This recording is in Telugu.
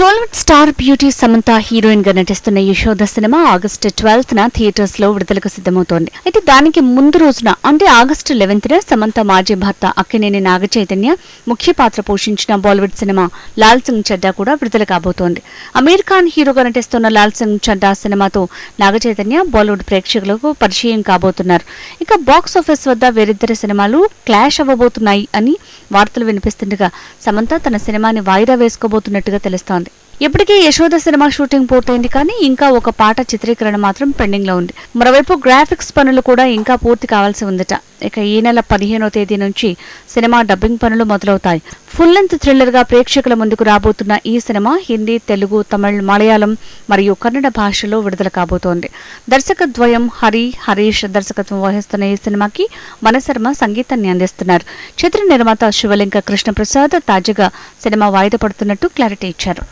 టాలీవుడ్ స్టార్ బ్యూటీ సమంత హీరోయిన్గా నటిస్తున్న యశోద సినిమా ఆగస్టు ట్వెల్త్ న థియేటర్స్లో విడుదలకు సిద్ధమవుతోంది. అయితే దానికి ముందు రోజున అంటే ఆగస్టు లెవెన్త్ న సమంత మాజీ భర్త అక్కినేని నాగ చైతన్య ముఖ్య పాత్ర పోషించిన బాలీవుడ్ సినిమా లాల్ సింగ్ చడ్డా కూడా విడుదల కాబోతోంది. అమీర్ ఖాన్ హీరోగా నటిస్తున్న లాల్ సింగ్ చడ్డా సినిమాతో నాగ చైతన్య బాలీవుడ్ ప్రేక్షకులకు పరిచయం కాబోతున్నారు. ఇక బాక్స్ ఆఫీస్ వద్ద వేరిద్దరి సినిమాలు క్లాష్ అవ్వబోతున్నాయి అని వార్తలు వినిపిస్తుండగా సమంత తన సినిమాని వాయిదా వేసుకోబోతున్నట్టుగా తెలుస్తోంది. ఇప్పటికే యశోద సినిమా షూటింగ్ పూర్తయింది కానీ ఇంకా ఒక పాట చిత్రీకరణ మాత్రం పెండింగ్లో ఉంది. మరోవైపు గ్రాఫిక్స్ పనులు కూడా ఇంకా పూర్తి కావాల్సి ఉందట. ఇక ఈ నెల పదిహేనో తేదీ నుంచి సినిమా డబ్బింగ్ పనులు మొదలవుతాయి. ఫుల్ లెంత్ థ్రిల్లర్గా ప్రేక్షకుల ముందుకు రాబోతున్న ఈ సినిమా హిందీ తెలుగు తమిళ్ మలయాళం మరియు కన్నడ భాషలో విడుదల కాబోతోంది. దర్శక ద్వయం హరి హరీష్ దర్శకత్వం వహిస్తున్న ఈ సినిమాకి మనశర్మ సంగీతాన్ని అందిస్తున్నారు. చిత్ర నిర్మాత శివలింక కృష్ణప్రసాద్ తాజాగా సినిమా వాయిదా పడుతున్నట్టు క్లారిటీ ఇచ్చారు.